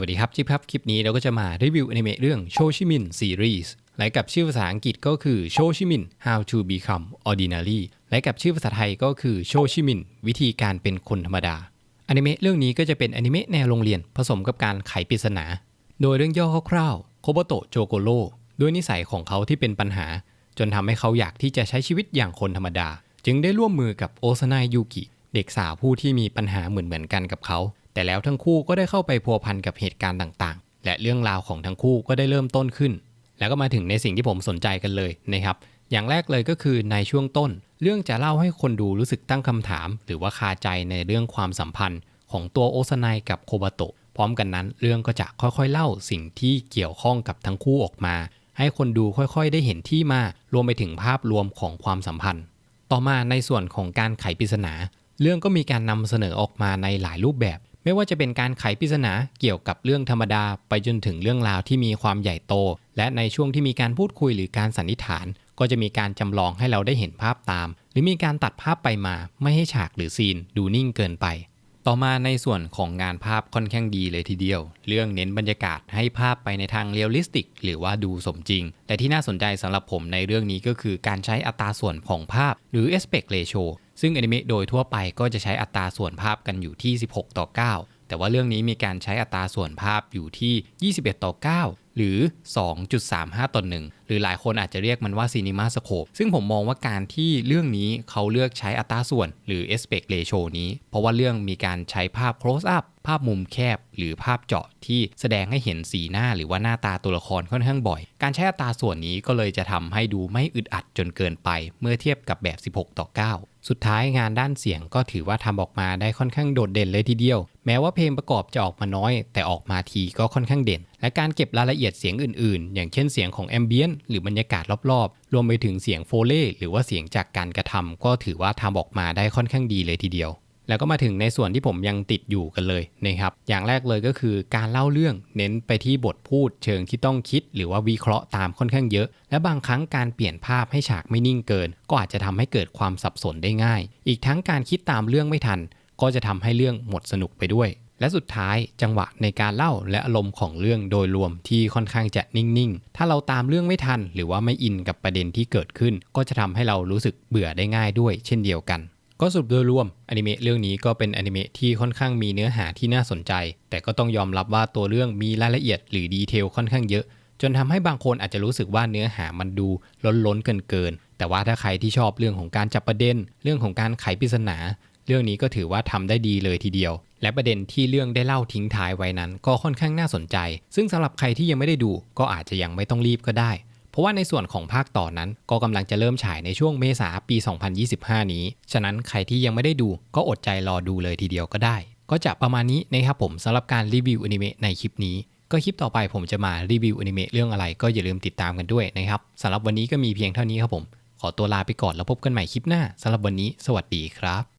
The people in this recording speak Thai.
วัสดีครับจิ๊บครับคลิปนี้เราก็จะมารีวิวอนิเมะเรื่องโชชิมินซีรีส์และกับชื่อภาษาอังกฤษก็คือโชชิมิน How to Become Ordinary และกับชื่อภาษาไทยก็คือโชชิมิน วิธีการเป็นคนธรรมดาอนิเมะเรื่องนี้ก็จะเป็นอนิเมะแนวโรงเรียนผสมกับการไขปริศนา โดยเรื่องย่อคร่าวๆโคโบโตะโจโกโร่ด้วยนิสัยของเขาที่เป็นปัญหา จนทำให้เขาอยากที่จะใช้ชีวิตอย่างคนธรรมดา จึงได้ร่วมมือกับโอซานายยูกิ เด็กสาวผู้ที่มีปัญหาเหมือนๆกันกับเขา แต่แล้วทั้งคู่ก็ได้เข้าไปพัวพันกับเหตุการณ์ต่างๆ และเรื่องราวของทั้งคู่ก็ได้เริ่มต้นขึ้น แล้วก็มาถึงในสิ่งที่ผมสนใจกันเลยนะครับ อย่างแรกเลยก็คือในช่วงต้น เรื่องจะเล่าให้คนดูรู้สึกตั้งคำถาม หรือว่าคาใจในเรื่องความสัมพันธ์ ของตัวโอซานายกับโคบาโตะพร้อมกันนั้นเรื่องก็จะค่อยๆ เล่าสิ่งที่เกี่ยวข้องกับทั้งคู่ออกมา ให้คนดูค่อยๆ ได้เห็นที่มารวมไปถึงภาพรวมของความสัมพันธ์ ต่อมาในส่วนของการไขปริศนา เรื่องก็มีการนำเสนอออกมาในหลายรูปแบบ ไม่ว่าจะเป็นการไขปริศนาเกี่ยวกับเรื่องธรรมดา ไปจนถึงเรื่องราวที่มีความใหญ่โต และในช่วงที่มีการพูดคุยหรือการสันนิษฐาน ก็จะมีการจำลองให้เราได้เห็นภาพตาม หรือมีการตัดภาพไปมาไม่ให้ฉากหรือซีนดูนิ่งเกินไป ต่อมาในส่วนของงานภาพค่อนข้างดีเลยทีเดียว เรื่องเน้นบรรยากาศให้ภาพไปในทางเรียลลิสติก หรือว่าดูสมจริง แต่ที่น่าสนใจสำหรับผมในเรื่องนี้ก็คือการใช้อัตราส่วนของภาพ หรือ aspect ratio ซึ่งอนิเมะโดยทั่วไปก็จะใช้อัตราส่วนภาพกันอยู่ที่ 16 ต่อ 9 แต่ว่าเรื่องนี้มีการใช้อัตราส่วนภาพอยู่ที่ 21 ต่อ 9 หรือ 2.35 ต่อ1หรือหลายคนอาจจะเรียกมันว่า Cinema Scope ซึ่งผมมองว่าการที่เรื่องนี้เขาเลือกใช้อัตราส่วน หรือ aspect ratio นี้ เพราะว่าเรื่องมีการใช้ภาพ close up ภาพมุมแคบ หรือภาพเจาะที่แสดงให้เห็นสีหน้าหรือว่าหน้าตาตัวละครค่อนข้างบ่อย การใช้อัตราส่วนนี้ก็เลยจะทำให้ดูไม่อึดอัดจนเกินไป เมื่อเทียบกับแบบ 16 ต่อ 9 สุดท้ายงานด้านเสียงก็ถือว่าทำออกมาได้ค่อนข้างโดดเด่นเลยทีเดียว แม้ว่าเพลงประกอบจะออกมาน้อย แต่ออกมาทีก็ค่อนข้างเด่น และการเก็บรายละเอียดเสียงอื่นๆ อย่างเช่นเสียงของแอมเบียนหรือบรรยากาศรอบๆ รวมไปถึงเสียงโฟเล่หรือว่าเสียงจากการกระทำก็ถือว่าทำออกมาได้ค่อนข้างดีเลยทีเดียว แล้วก็มาถึงในส่วนที่ผมยังติดอยู่กันเลยนะครับ อย่างแรกเลยก็คือการเล่าเรื่องเน้นไปที่บทพูด เชิงที่ต้องคิด หรือว่าวิเคราะห์ตามค่อนข้างเยอะ และบางครั้งการเปลี่ยนภาพให้ฉากไม่นิ่งเกิน ก็อาจจะทำให้เกิดความสับสนได้ง่าย อีกทั้งการคิดตามเรื่องไม่ทัน ก็จะทำให้เรื่องหมดสนุกไปด้วย และสุดท้ายจังหวะในการเล่าและอารมณ์ของเรื่องโดยรวมที่ค่อนข้างจะนิ่งๆ ถ้าเราตามเรื่องไม่ทัน หรือว่าไม่อินกับประเด็นที่เกิดขึ้น ก็จะทำให้เรารู้สึกเบื่อได้ง่ายด้วย เช่นเดียวกันก็สรุปโดยรวมอนิเมะเรื่องนี้ก็เป็นอนิเมะที่ค่อนข้างมีเนื้อหาที่น่าสนใจ แต่ก็ต้องยอมรับว่าตัวเรื่องมีรายละเอียดหรือดีเทลค่อนข้างเยอะ จนทำให้บางคนอาจจะรู้สึกว่าเนื้อหามันดูล้นล้นเกินเกินๆแต่ว่าถ้าใครที่ชอบเรื่องของการจับประเด็น เรื่องของการไขปริศนา เรื่องนี้ก็ถือว่าทำได้ดีเลยทีเดียว และประเด็นที่เรื่องได้เล่าทิ้งท้ายไว้นั้น ก็ค่อนข้างน่าสนใจ ซึ่งสำหรับใครที่ยังไม่ได้ดู ก็อาจจะยังไม่ต้องรีบก็ได้ เพราะว่าในส่วนของภาคต่อนนั้น ก็กำลังจะเริ่มฉายในช่วงเมษาปี 2025 นี้ ฉะนั้นใครที่ยังไม่ได้ดู ก็อดใจรอดูเลยทีเดียวก็ได้ ก็จะประมาณนี้นะครับผมสำหรับการรีวิวอนิเมะในคลิปนี้ก็คลิปต่อไปผมจะมารีวิวอนิเมะเรื่องอะไรก็อย่าลืมติดตามกันด้วยนะครับสำหรับวันนี้ก็มีเพียงเท่านี้ครับผม ขอตัวลาไปก่อนแล้วพบกันใหม่คลิปหน้าสำหรับวันนี้ สวัสดีครับ